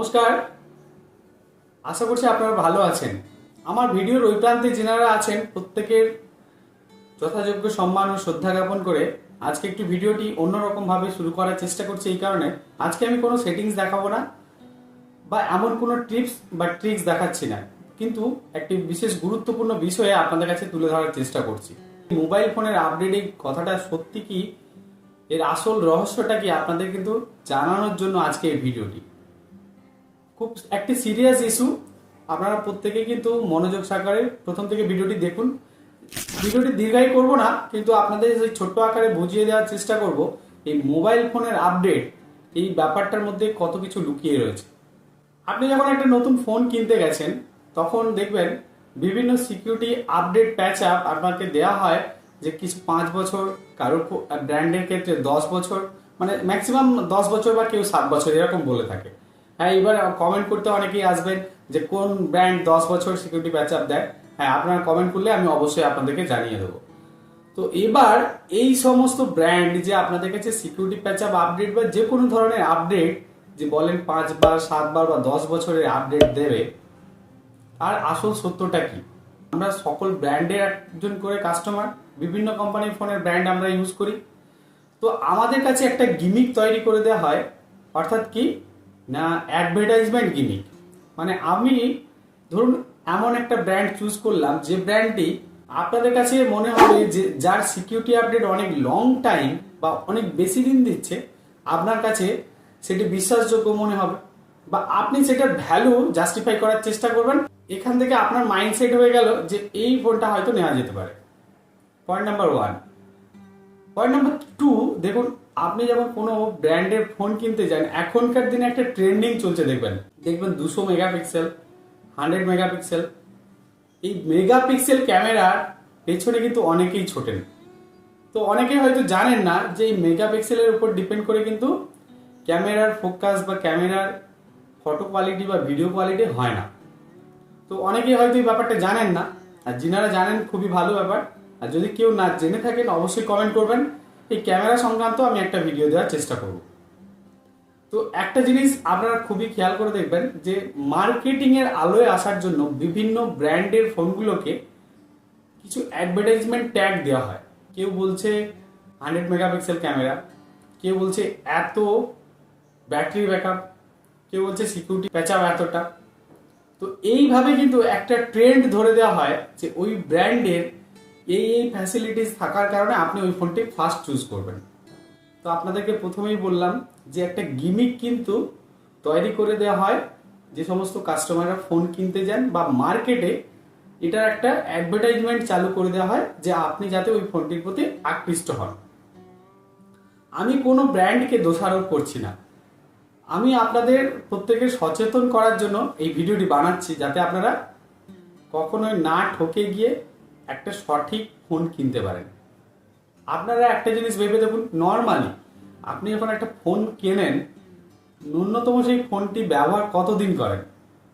নমস্কার। আশা করছি আপনারা ভালো আছেন। আমার ভিডিওর ওই প্রান্তে যেনারা আছেন, প্রত্যেকের যথাযোগ্য সম্মান ও শ্রদ্ধা জ্ঞাপন করে আজকে একটি ভিডিওটি অন্যরকমভাবে শুরু করার চেষ্টা করছি এই কারণে। আজকে আমি কোনো সেটিংস দেখাবো না বা এমন কোনো টিপস বা ট্রিক্স দেখাচ্ছি না। কিন্তু একটি বিশেষ গুরুত্বপূর্ণ বিষয়ে আপনাদের কাছে তুলে ধরার চেষ্টা করছি। মোবাইল ফোনের আপডেট কথাটা সত্যি কি? এর আসল রহস্যটা কি? আপনাদের কিন্তু জানানোর জন্য আজকে এই ভিডিওটি। খুব একটি সিরিয়াস ইস্যু আপনারা প্রত্যেকে কিন্তু মনোযোগ সহকারে প্রথম থেকে ভিডিওটি দেখুন। ভিডিওটি দীর্ঘায়ী করব না, কিন্তু আপনাদের সেই ছোট্ট আকারে বুঝিয়ে দেওয়ার চেষ্টা করব, এই মোবাইল ফোনের আপডেট এই ব্যাপারটার মধ্যে কত কিছু লুকিয়ে রয়েছে। আপনি যখন একটা নতুন ফোন কিনতে গেছেন, তখন দেখবেন বিভিন্ন সিকিউরিটি আপডেট প্যাচ আপ আপনাকে দেওয়া হয় যে কিছু পাঁচ বছর, কারও ব্র্যান্ডের ক্ষেত্রে দশ বছর মানে ম্যাক্সিমাম দশ বছর বা কেউ সাত বছর, এরকম বলে থাকে। হ্যাঁ এবার কমেন্ট করতে অনেকেই আসবেন যে কোন ব্র্যান্ড দশ বছর সিকিউরিটি প্যাচ আপ দেয়? হ্যাঁ আপনারা কমেন্ট করলে আমি অবশ্যই আপনাদেরকে জানিয়ে দেবো। তো এবার এই সমস্ত ব্র্যান্ড যে আপনাদের কাছে সিকিউরিটি প্যাচ আপ আপডেট বা যে কোনো ধরনের আপডেট যে বলেন পাঁচবার, সাতবার বা দশ বছরের আপডেট দেবে আর আসল সত্যটা কি? আমরা সকল ব্র্যান্ডের একজন করে কাস্টমার বিভিন্ন কোম্পানির ফোনের ব্র্যান্ড আমরা ইউজ করি। তো আমাদের কাছে একটা গিমিক তৈরি করে দেওয়া হয়, অর্থাৎ কি? না অ্যাডভার্টাইজমেন্ট গিমিক মানে আমি ধরুন এমন একটা ব্র্যান্ড চুজ করলাম, যে ব্র্যান্ডটি আপনাদের কাছে মনে হবে যে যার সিকিউরিটি আপডেট অনেক লং টাইম বা অনেক বেশি দিন দিচ্ছে, আপনার কাছে সেটি বিশ্বাসযোগ্য মনে হবে। বা আপনি সেটার ভ্যালু জাস্টিফাই করার চেষ্টা করবেন, এখান থেকে আপনার মাইন্ডসেট হয়ে গেল যে এই ফোনটা হয়তো নেওয়া যেতে পারে। Point number one point number two দেখুন আপনি যখন কোনো ব্র্যান্ডের ফোন কিনতে যান, এখনকার দিনে একটা ট্রেন্ডিং চলছে, দেখবেন। দেখবেন দুশো মেগাপিক্সেল হান্ড্রেড মেগাপিক্সেল এই মেগাপিক্সেল ক্যামেরার পেছনে কিন্তু অনেকেই ছোটেন। তো অনেকে হয়তো জানেন না যে এই মেগাপিক্সেলের উপর ডিপেন্ড করে কিন্তু ক্যামেরার ফোকাস বা ক্যামেরার ফটো কোয়ালিটি বা ভিডিও কোয়ালিটি হয় না। তো অনেকেই হয়তো এই ব্যাপারটা জানেন না। আর যিনারা জানেন, খুবই ভালো ব্যাপার। আর যদি কেউ না জেনে থাকেন, অবশ্যই কমেন্ট করবেন। এই ক্যামেরা সংক্রান্ত আমি একটা ভিডিও দেওয়ার চেষ্টা করব। তো একটা জিনিস আপনারা খুবই খেয়াল করে দেখবেন যে মার্কেটিং এর আলোয় আসার জন্য বিভিন্ন ব্র্যান্ডের ফোনগুলোকে কিছু অ্যাডভার্টাইজমেন্ট ট্যাগ দেওয়া হয়। কেউ বলছে হান্ড্রেড মেগাপিক্সেল ক্যামেরা কেউ বলছে এত ব্যাটারি ব্যাকআপ কেউ বলছে সিকিউরিটি প্যাচাপ এতটা। তো এইভাবে কিন্তু একটা ট্রেন্ড ধরে দেওয়া হয় যে ওই ব্র্যান্ডের এই এই ফ্যাসিলিটিস থাকার কারণে আপনি ওই ফোনটি ফার্স্ট চুজ করবেন। তো আপনাদেরকে প্রথমেই বললাম যে একটা গিমিক কিন্তু তৈরি করে দেওয়া হয়, যে সমস্ত কাস্টমাররা ফোন কিনতে যান বা মার্কেটে এটার একটা অ্যাডভার্টাইজমেন্ট চালু করে দেওয়া হয় যে আপনি যাতে ওই ফোনটির প্রতি আকৃষ্ট হন। আমি কোনো ব্র্যান্ডকে দোষারোপ করছি না। আমি আপনাদের প্রত্যেকে সচেতন করার জন্য এই ভিডিওটি বানাচ্ছি যাতে আপনারা কখনোই না ঠকে গিয়ে একটা সঠিক ফোন কিনতে পারেন। আপনারা একটা জিনিস ভেবে দেখুন নর্মালি আপনি যখন একটা ফোন কেনেন, ন্যূনতম সেই ফোনটি ব্যবহার কতদিন করেন?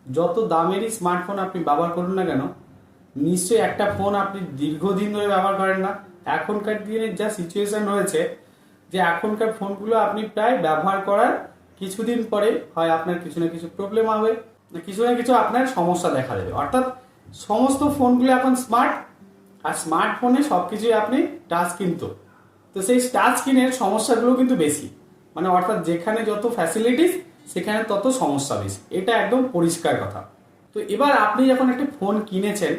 যত দামেরই স্মার্টফোন আপনি ব্যবহার করুন না কেন, নিশ্চয়ই একটা ফোন আপনি দীর্ঘদিন ধরে ব্যবহার করেন না। এখনকার দিনে যা সিচুয়েশন রয়েছে, যে এখনকার ফোনগুলো আপনি প্রায় ব্যবহার করার কিছুদিন পরে হয় আপনার কিছু না কিছু প্রবলেম হবে, কিছু না কিছু আপনার সমস্যা দেখা দেবে। অর্থাৎ সমস্ত ফোনগুলো এখন স্মার্ট আর স্মার্টফোনে সব কিছুই আপনি টাচ কিন্তু তো। সেই টাচ স্ক্রিনের সমস্যাগুলো কিন্তু বেশি। মানে অর্থাৎ যেখানে যত ফ্যাসিলিটিস সেখানে তত সমস্যা বেশি। এটা একদম পরিষ্কার কথা। তো এবার আপনি যখন একটা ফোন কিনেছেন,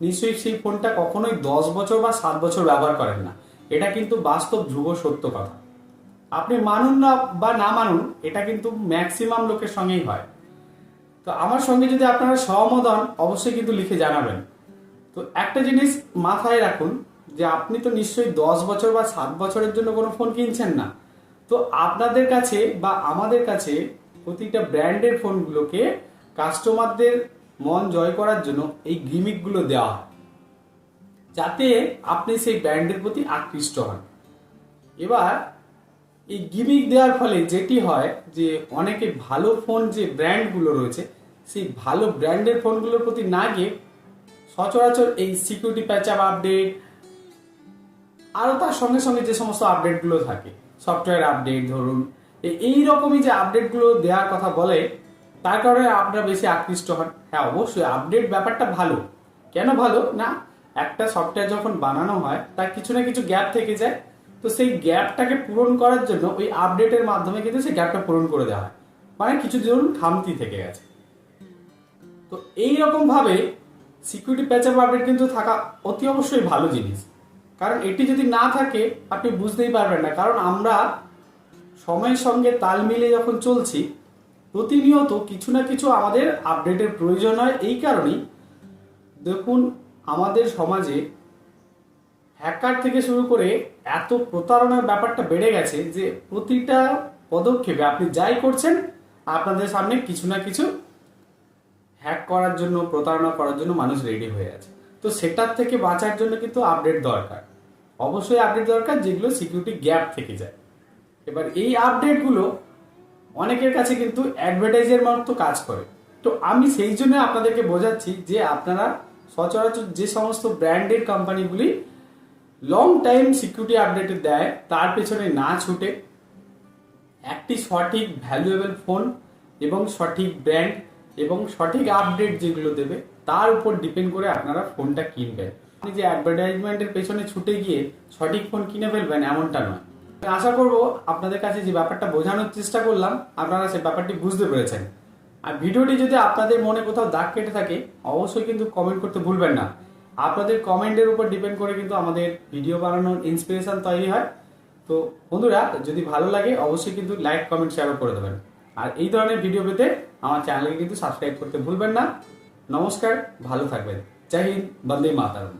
নিশ্চয়ই সেই ফোনটা কখনোই দশ বছর বা সাত বছর ব্যবহার করেন না। এটা কিন্তু বাস্তব ধ্রুব সত্য কথা। আপনি মানুন না বা না মানুন, এটা কিন্তু ম্যাক্সিমাম লোকের সঙ্গেই হয়। তো আমার সঙ্গে যদি আপনারা সহমত হন, অবশ্যই কিন্তু লিখে জানাবেন। তো একটা জিনিস মাথায় রাখুন যে আপনি তো নিশ্চয়ই দশ বছর বা সাত বছরের জন্য কোনো ফোন কিনছেন না। তো আপনাদের কাছে বা আমাদের কাছে প্রতিটা ব্র্যান্ডের ফোনগুলোকে কাস্টমারদের মন জয় করার জন্য এই গিমিকগুলো দেওয়া হয়। যাতে আপনি সেই ব্র্যান্ডের প্রতি আকৃষ্ট হন। এবার এই গিমিক দেওয়ার ফলে যেটি হয় যে অনেকে ভালো ফোন যে ব্র্যান্ডগুলো রয়েছে, সেই ভালো ব্র্যান্ডের ফোনগুলোর প্রতি না গিয়ে সচরাচর এই সিকিউরিটি প্যাচ আপ আপডেট আরও তার সঙ্গে সঙ্গে যে সমস্ত আপডেটগুলো থাকে সফটওয়্যার আপডেট ধরুন এই রকমই যে আপডেটগুলো দেওয়ার কথা বলে, তার কারণে আপনারা বেশি আকৃষ্ট হন। হ্যাঁ অবশ্যই আপডেট ব্যাপারটা ভালো। কেন ভালো? না, একটা সফটওয়্যার যখন বানানো হয়, তার কিছু না কিছু গ্যাপ থেকে যায়। তো সেই গ্যাপটাকে পূরণ করার জন্য ওই আপডেটের মাধ্যমে কিন্তু সেই গ্যাপটা পূরণ করে দেওয়া হয়। মানে কিছু ধরুন খামতি থেকে গেছে। তো এই রকম ভাবে সিকিউরিটি প্যাচ আপ আপডেট কিন্তু থাকা অতি অবশ্যই ভালো জিনিস। কারণ এটি যদি না থাকে, আপনি বুঝতেই পারবেন না। কারণ আমরা সময়ের সঙ্গে তাল মিলিয়ে যখন চলছি, প্রতিনিয়ত কিছু না কিছু আমাদের আপডেটের প্রয়োজন হয়। এই কারণেই দেখুন, আমাদের সমাজে হ্যাকার থেকে শুরু করে এত প্রতারণার ব্যাপারটা বেড়ে গেছে যে প্রতিটা পদক্ষেপে আপনি যাই করছেন, আপনাদের সামনে কিছু না কিছু হ্যাক করার জন্য, প্রতারণা করার জন্য মানুষ রেডি হয়ে আছে। তো সেটার থেকে বাঁচার জন্য কিন্তু আপডেট দরকার। অবশ্যই আপডেট দরকার, যেগুলো সিকিউরিটি গ্যাপ থেকে যায়। এবার এই আপডেটগুলো অনেকের কাছে কিন্তু অ্যাডভার্টাইজের মতো কাজ করে। তো আমি সেই জন্য আপনাদেরকে বোঝাচ্ছি যে আপনারা সচরাচর যে সমস্ত ব্র্যান্ডেড কোম্পানিগুলি লং টাইম সিকিউরিটি আপডেট দেয়, তার পেছনে না ছুটে একটি সঠিক ভ্যালুয়েবল ফোন এবং সঠিক ব্র্যান্ড এবং সঠিক আপডেট যেগুলো দেবে, তার উপর ডিপেন্ড করে আপনারা ফোনটা কিনবেন। আপনি যে অ্যাডভার্টাইজমেন্টের পেছনে ছুটে গিয়ে সঠিক ফোন কিনে ফেলবেন, এমনটা নয়। আশা করব আপনাদের কাছে যে ব্যাপারটা বোঝানোর চেষ্টা করলাম, আপনারা সে ব্যাপারটি বুঝতে পেরেছেন। আর ভিডিওটি যদি আপনাদের মনে কোথাও দাগ কেটে থাকে, অবশ্যই কিন্তু কমেন্ট করতে ভুলবেন না। আপনাদের কমেন্টের উপর ডিপেন্ড করে কিন্তু আমাদের ভিডিও বানানোর ইন্সপিরেশন তৈরি হয়। তো বন্ধুরা, যদি ভালো লাগে, অবশ্যই কিন্তু লাইক কমেন্ট শেয়ারও করে দেবেন। আর এই ধরনের ভিডিও পেতে আমার চ্যানেলকে কিন্তু সাবস্ক্রাইব করতে ভুলবেন না। নমস্কার ভালো থাকবেন। জয় হিন্দ বন্দে মাতারম।